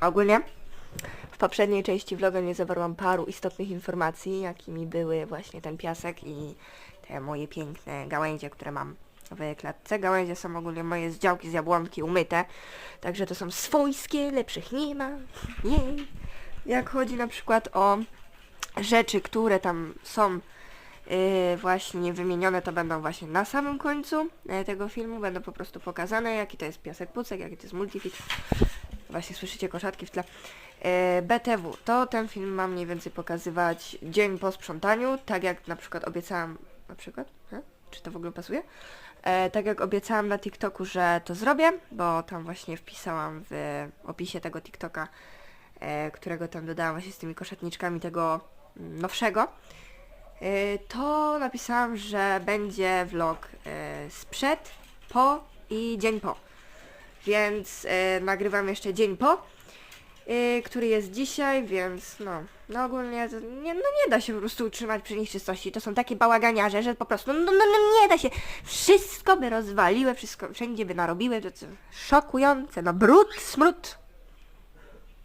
Ogólnie w poprzedniej części vloga nie zawarłam paru istotnych informacji, jakimi były właśnie ten piasek i te moje piękne gałęzie, które mam w klatce. Gałęzie są ogólnie moje z działki z jabłonki umyte, także to są swojskie, lepszych nie ma. Jej. Jak chodzi na przykład o rzeczy, które tam są yy, właśnie wymienione, to będą właśnie na samym końcu e, tego filmu, będą po prostu pokazane, jaki to jest piasek pucek, jaki to jest multifit. Właśnie słyszycie koszatki w tle. E, BTW, to ten film mam mniej więcej pokazywać dzień po sprzątaniu, tak jak na przykład obiecałam, na przykład, czy to w ogóle pasuje? E, tak jak obiecałam na TikToku, że to zrobię, bo tam właśnie wpisałam w opisie tego TikToka, e, którego tam dodałam właśnie z tymi koszatniczkami tego mm, nowszego, e, to napisałam, że będzie vlog e, sprzed, po i dzień po. Więc e, nagrywam jeszcze dzień po, e, który jest dzisiaj, więc no, no ogólnie to nie, no nie da się po prostu utrzymać przy nich czystości. To są takie bałaganiarze, że po prostu no, no, no nie da się. Wszystko by rozwaliły, wszystko wszędzie by narobiły, to co szokujące, no brud, smród.